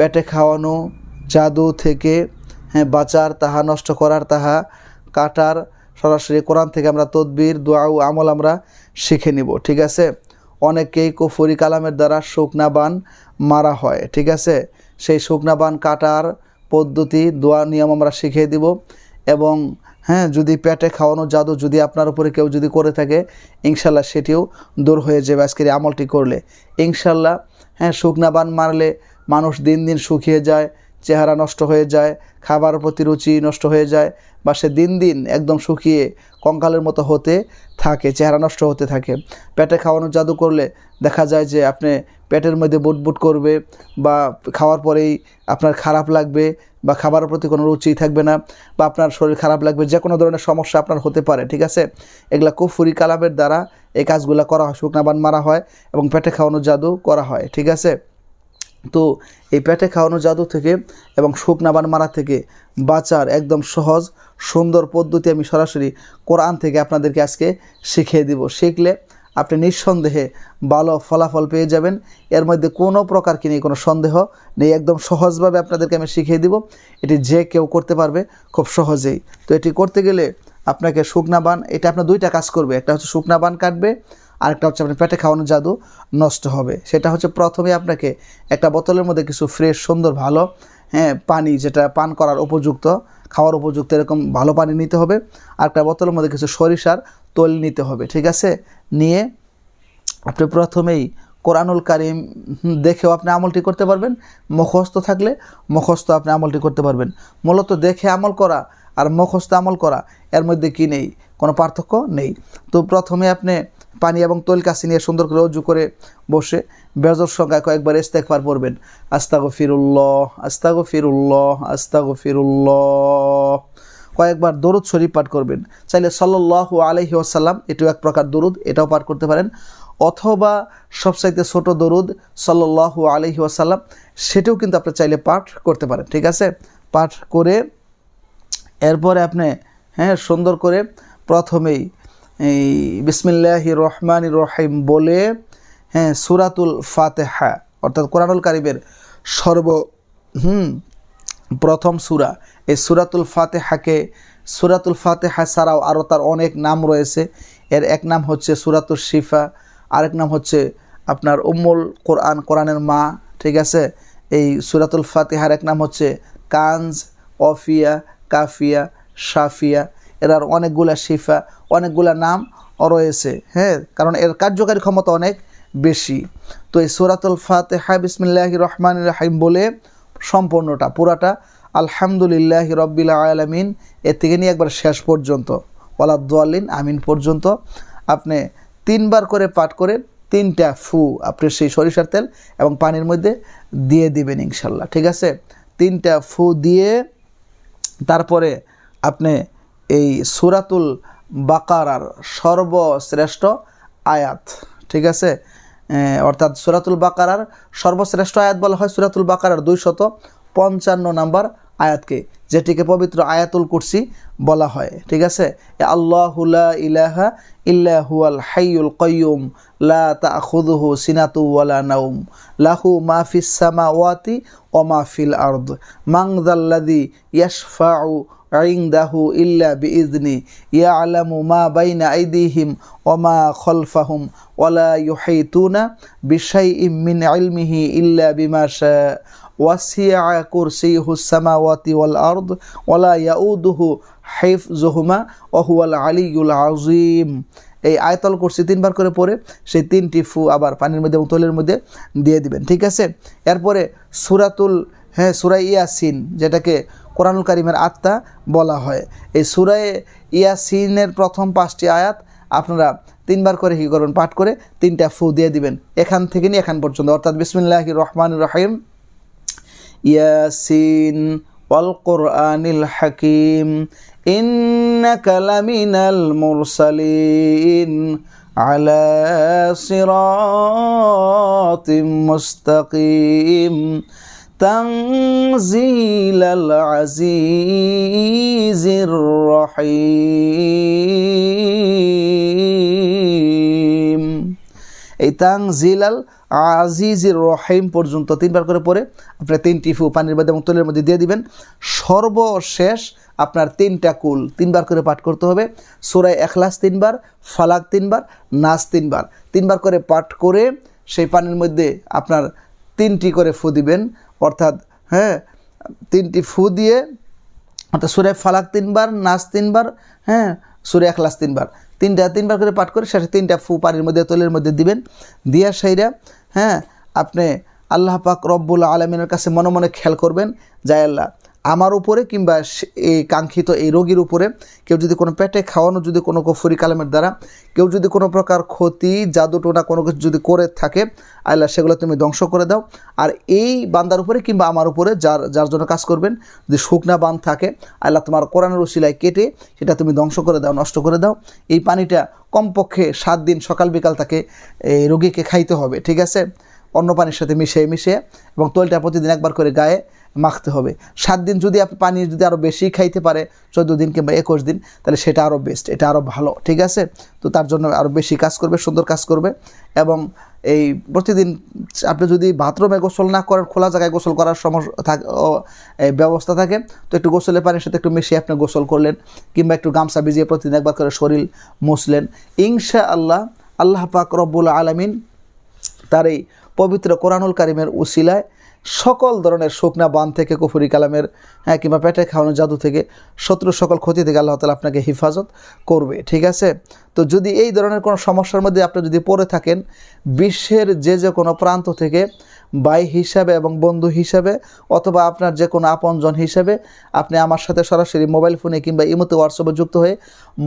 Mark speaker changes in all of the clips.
Speaker 1: পেটে খাওয়ানো, জাদু থেকে হ্যাঁ বাঁচার, তাহা নষ্ট করার, তাহা কাটার, সরাসরি কোরআন থেকে আমরা তদবির, দোয়া আমল আমরা শিখে নিব, ঠিক আছে? অনেকেই কুফুরি কালামের দ্বারা শুকনা বান মারা হয়, ঠিক আছে? সেই শুকনা বান কাটার পদ্ধতি, দোয়া নিয়ম আমরা শিখিয়ে দিব এবং হ্যাঁ যদি পেটে খাওয়ানো জাদু যদি আপনার উপরে কেউ যদি করে থাকে, ইনশাল্লাহ সেটিও দূর হয়ে যাবে। আজকের আমলটি করলে ইনশাল্লাহ হ্যাঁ শুকনা বান মারলে মানুষ দিন দিন শুকিয়ে যায়, চেহারা নষ্ট হয়ে যায়, খাবার প্রতি রুচি নষ্ট হয়ে যায়, বা সে দিন দিন একদম শুকিয়ে কঙ্কালের মতো হতে থাকে, চেহারা নষ্ট হতে থাকে। পেটে খাওয়ানো জাদু করলে দেখা যায় যে আপনি পেটের মধ্যে বুটবুট করবে বা খাওয়ার পরেই আপনার খারাপ লাগবে বা খাবারের প্রতি কোনো রুচি থাকবে না বা আপনার শরীর খারাপ লাগবে, যে কোনো ধরনের সমস্যা আপনার হতে পারে, ঠিক আছে? এগুলা কুফুরি কালামের দ্বারা এই কাজগুলো করা হয়, শুকনা বান মারা হয় এবং পেটে খাওয়ানো জাদু করা হয়, ঠিক আছে? তো এই পেটে খাওয়ানো জাদু থেকে এবং শুকনা বান মারা থেকে বাঁচার একদম সহজ, সুন্দর পদ্ধতি আমি সরাসরি কোরআন থেকে আপনাদেরকে আজকে শিখিয়ে দিব। শিখলে আপনি নিঃসন্দেহে ভালো ফলাফল পেয়ে যাবেন। এর মধ্যে কোনো প্রকার কি নেই, কোনো সন্দেহ নেই। একদম সহজভাবে আপনাদেরকে আমি শিখিয়ে দিব। এটি যে কেউ করতে পারবে খুব সহজেই। তো এটি করতে গেলে আপনাকে শুকনা বান এটা আপনার দুইটা কাজ করবে। একটা হচ্ছে শুকনা বান কাটবে আরেকটা হচ্ছে আপনার পেটে খাওয়ানো জাদু নষ্ট হবে। সেটা হচ্ছে প্রথমে আপনাকে একটা বোতলের মধ্যে কিছু ফ্রেশ সুন্দর, ভালো হ্যাঁ পানি যেটা পান করার উপযুক্ত, খাওয়ার উপযুক্ত এরকম ভালো পানি নিতে হবে। আর একটা বোতলের মধ্যে কিছু সরিষার তৈল নিতে হবে, ঠিক আছে? নিয়ে আপনি প্রথমেই কোরআনুল কারিম দেখেও আপনি আমলটি করতে পারবেন। মুখস্থ থাকলে মুখস্থ আপনি আমলটি করতে পারবেন। মূলত দেখে আমল করা আর মুখস্থ আমল করা, এর মধ্যে কি নেই? কোনো পার্থক্য নেই। তো প্রথমে আপনি পানি এবং তৈল কাশি নিয়ে সুন্দর করে উজু করে বসে বেজর সংখ্যায় কয়েকবার ইস্তেকবার পড়বেন। আস্তাগো ফিরুল্লাহ আস্তাগো ফিরুল্লাহ আস্তাগো ফিরুল্লাহ কয়েকবার দরুদ শরীফ পাঠ করবেন। চাইলে সাল্লাহ আলহি আসাল্লাম এটাও এক প্রকার দরুদ, এটাও পাঠ করতে পারেন। অথবা সবচাইতে ছোট দরুদ সাল্লাহ আলহি আসাল্লাম সেটাও কিন্তু আপনি চাইলে পাঠ করতে পারেন, ঠিক আছে? পাঠ করে এরপরে আপনি হ্যাঁ সুন্দর করে প্রথমেই এই বিসমিল্লাহ রহমান রহিম বলে হ্যাঁ সুরাতুল ফাতেহা, অর্থাৎ কোরআনুল কারিমের সর্ব, হুম, প্রথম সুরা। এই সুরাতুল ফাতেহাকে, সুরাতুল ফাতেহা ছাড়াও আরও তার অনেক নাম রয়েছে। এর এক নাম হচ্ছে সুরাতুল শিফা, আরেক নাম হচ্ছে আপনার উম্মুল কোরআন, কোরআনের মা, ঠিক আছে? এই সুরাতুল ফাতেহার এক নাম হচ্ছে কানজ, অফিয়া, কাফিয়া সাফিয়া এর আর অনেকগুলা শিফা, অনেকগুলা নাম রয়েছে হ্যাঁ? কারণ এর কার্যকারী ক্ষমতা অনেক বেশি। তো এই সুরাতুল ফাতেহা বিসমিল্লাহ রহমান রাহিম বলে সম্পূর্ণটা, পুরাটা আলহামদুলিল্লাহ রব্বিল আলমিন, এর থেকে নিয়ে একবার শেষ পর্যন্ত। ওলাদ্দিন আমিন পর্যন্ত। আপনি তিনবার করে পাঠ করে তিনটা ফু আপনি সেই সরিষার তেল এবং পানির মধ্যে দিয়ে দিবেন ইনশাল্লাহ, ঠিক আছে? তিনটা ফু দিয়ে তারপরে আপনি এই সুরাতুল বাকারার সর্বশ্রেষ্ঠ আয়াত, ঠিক আছে? অর্থাৎ সুরাতুল বাকারার সর্বশ্রেষ্ঠ আয়াত বলা হয় সুরাতুল বাকারার দুইশত পঞ্চান্ন নাম্বার আয়াতকে, যেটিকে পবিত্র আয়াতুল কুরসি বলা হয়, ঠিক আছে? আল্লাহুল্লা ইলাহা ইল্লাহুয়াল হাইউল কয়ুম লা তাখুদুহু সিনাতু ওয়ালা নাউম লাহু মাহফিস সামাওয়াতি ও মাহফিল আর্দ মাংদাল্লাদি ইয়াশফাউ আইংদাহু ইল্লা বি ইজনি ইয়া আলামু মা বাইনা আইদিহিম ওমা খলফাহুম ওলা ইউহাইতুনা বিশাই মিন ইলমিহি ইল্লা বিমা শা ওয়াসিয়া কুরসিহু সামাওয়াতি ওয়াল আরদ ওলা ইয়াউদুহু হাইফজুহুমা ওহুয়াল আলিউল আজিম এই আয়তল করছি তিনবার করে পরে সেই তিনটি ফু আবার পানির মধ্যে এবং তলের মধ্যে দিয়ে দিবেন, ঠিক আছে? এরপরে সুরাতুল হ্যাঁ সুরাই ইয়াসিন, যেটাকে কোরআনুল কারিমের আত্মা বলা হয় এই সুরায় ইয়াসিনের প্রথম পাঁচটি আয়াত আপনারা তিনবার করে কী করবেন পাঠ করে তিনটা ফু দিয়ে দিবেন এখান থেকে নিয়ে এখান পর্যন্ত অর্থাৎ বিসমিল্লাহ রহমান রহিম ইয়াসিন والقرآن الحكيم إنك لمن المرسلين على صراط مستقيم تنزيل العزيز الرحيم এই তাংজিলাল আজিজির রহিম পর্যন্ত তিনবার করে পরে আপনার তিনটি ফু পানির মধ্যে এবং তলের মধ্যে দিয়ে দিবেন সর্বশেষ আপনার তিনটা কুল তিনবার করে পাঠ করতে হবে সুরায় এখলাস তিনবার ফালাক তিনবার নাচ তিনবার তিনবার করে পাঠ করে সেই পানির মধ্যে আপনার তিনটি করে ফু দিবেন অর্থাৎ হ্যাঁ তিনটি ফু দিয়ে, অর্থাৎ সুরে ফালাক তিনবার নাচ তিনবার হ্যাঁ সুরে এখলাস তিনবার। তিনটা তিনবার করে পাঠ করে সেটা তিনটা ফু পানির মধ্যে, তলের মধ্যে দিবেন। দিয়া সাইরা হ্যাঁ আপনি আল্লাহ পাক রব্বুল আলমিনের কাছে মনে মনে খেয়াল করবেন জায় আল্লাহ আমার উপরে কিংবা এই কাঙ্ক্ষিত এই রোগীর উপরে কেউ যদি কোনো পেটে খাওয়ানো, যদি কোনো কফরি কালামের দ্বারা কেউ যদি কোনো প্রকার ক্ষতি, জাদু টোনা কোনো কিছু যদি করে থাকে, আল্লাহ সেগুলো তুমি ধ্বংস করে দাও। আর এই বান্দার উপরে কিংবা আমার উপরে যার যার জন্য কাজ করবেন, যদি শুকনা বান থাকে, আল্লাহ তোমার কোরআনের উসিলায় কেটে সেটা তুমি ধ্বংস করে দাও, নষ্ট করে দাও। এই পানিটা কমপক্ষে সাত দিন সকাল বিকাল তাকে এই রোগীকে খাইতে হবে, ঠিক আছে? অন্য পানির সাথে মিশিয়ে মিশিয়ে এবং তৈলটা প্রতিদিন একবার করে গায়ে মাখতে হবে। সাত দিন যদি আপনি পানি যদি আরও বেশি খাইতে পারে, চোদ্দ দিন কিংবা একুশ দিন, তাহলে সেটা আরও বেস্ট এটা আরও ভালো, ঠিক আছে? তো তার জন্য আরও বেশি কাজ করবে, সুন্দর কাজ করবে এবং এই প্রতিদিন আপনি যদি বাথরুমে গোসল না করেন, খোলা জায়গায় গোসল করার সমস্যা থাকে ব্যবস্থা থাকে, তো একটু গোসলের পানির সাথে একটু মিশিয়ে আপনি গোসল করলেন কিংবা একটু গামছা ভিজিয়ে প্রতিদিন একবার করে শরীর মুছলেন। ইনশা আল্লাহ আল্লাহ পাক রব্বুল আলমিন তার এই পবিত্র কোরআনুল কারিমের উসিলায় সকল ধরনের শুকনা বান থেকে, কুফুরি কালামের হ্যাঁ কিংবা পেটে খাওয়ানো জাদু থেকে শত্রু সকল ক্ষতি থেকে আল্লাহ তালা আপনাকে হেফাজত করবে, ঠিক আছে? তো যদি এই ধরনের কোনো সমস্যার মধ্যে আপনি যদি পড়ে থাকেন, বিশ্বের যে যে কোনো প্রান্ত থেকে ভাই হিসাবে এবং বন্ধু হিসাবে অথবা আপনার যে কোনো আপনজন হিসাবে আপনি আমার সাথে সরাসরি মোবাইল ফোনে কিংবা ইমোতে, হোয়াটসঅ্যাপে যুক্ত হয়ে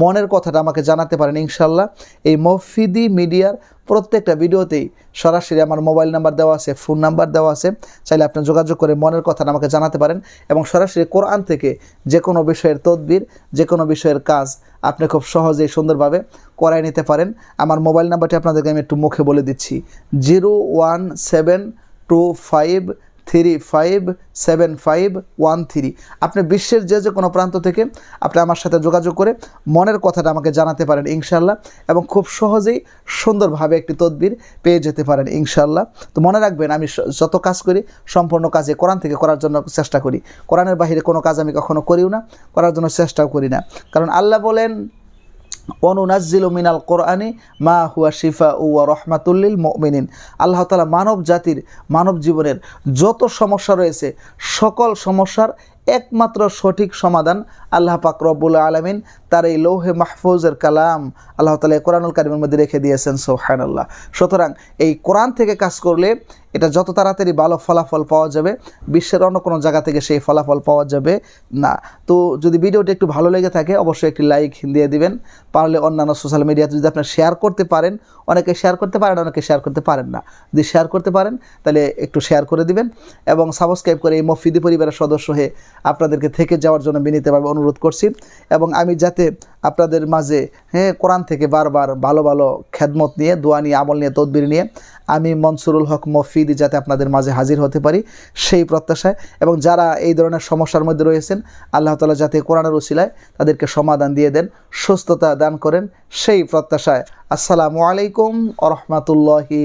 Speaker 1: মনের কথাটা আমাকে জানাতে পারেন ইনশাল্লাহ এই মফিদি মিডিয়ার প্রত্যেকটা ভিডিওতেই সরাসরি আমার মোবাইল নাম্বার দেওয়া আছে, ফোন নাম্বার দেওয়া আছে। চাইলে আপনি যোগাযোগ করে মনের কথা আমাকে জানাতে পারেন এবং সরাসরি কোরআন থেকে যে কোনো বিষয়ের তদবির, যে কোনো বিষয়ের কাজ আপনি খুব সহজেই সুন্দরভাবে করায় নিতে পারেন। আমার মোবাইল নাম্বারটি আপনাদেরকে আমি একটু মুখে বলে দিচ্ছি, zero one seven two five three five seven five one three আপনি বিশ্বের যে যে কোনো প্রান্ত থেকে আপনি আমার সাথে যোগাযোগ করে মনের কথাটা আমাকে জানাতে পারেন ইনশাল্লাহ এবং খুব সহজেই সুন্দরভাবে একটি তদবির পেয়ে যেতে পারেন ইনশাল্লাহ তো মনে রাখবেন, আমি যত কাজ করি, সম্পূর্ণ কাজে কোরআন থেকে করার জন্য চেষ্টা করি। কোরআনের বাইরে কোনো কাজ আমি কখনো করিও না, করার জন্য চেষ্টাও করি না। কারণ আল্লাহ বলেন অনুনাজ্জিলু মিনাল কোরআনি মা হুয়া শিফা ও রহমাতুল্লিল মুমিনিন। আল্লাহ তালা মানব জাতির মানব জীবনের যত সমস্যা রয়েছে, সকল সমস্যার একমাত্র সঠিক সমাধান আল্লাহ পাক রব্বুল আলমিন তার এই লৌহে মাহফুজের কালাম আল্লাহ তালা কোরআনুল কারিমের মধ্যে রেখে দিয়েছেন সোহানাল্লাহ সুতরাং এই কোরআন থেকে কাজ করলে এটা যত তাড়াতাড়ি ভালো ফলাফল পাওয়া যাবে, বিশ্বের অন্য কোনো জায়গা থেকে সেই ফলাফল পাওয়া যাবে না। তো যদি ভিডিওটি একটু ভালো লেগে থাকে, অবশ্যই একটি লাইক দিয়ে দিবেন। পারলে অন্যান্য সোশ্যাল মিডিয়াতে যদি আপনার শেয়ার করতে পারেন, অনেকে শেয়ার করতে পারেন, অনেকে শেয়ার করতে পারেন না। যদি শেয়ার করতে পারেন, তাহলে একটু শেয়ার করে দিবেন এবং সাবস্ক্রাইব করে এই মফিদি পরিবারের সদস্য হয়ে আপনাদেরকে থেকে যাওয়ার জন্য বিনীতভাবে অনুরোধ করছি এবং আমি যাতে আপনাদের মাঝে হ্যাঁ কোরআন থেকে বারবার ভালো ভালো খেদমত নিয়ে, দোয়া নিয়ে, আমল নিয়ে, তদবির নিয়ে আমি মনসুরুল হক মফিদি যাতে আপনাদের মাঝে হাজির হতে পারি সেই প্রত্যাশায় এবং যারা এই ধরনের সমস্যার মধ্যে রয়েছেন, আল্লাহ তালা যাতে কোরআনের উসিলায় তাদেরকে সমাধান দিয়ে দেন, সুস্থতা দান করেন সেই প্রত্যাশায়। আসসালামু আলাইকুম আ রহমতুল্লাহি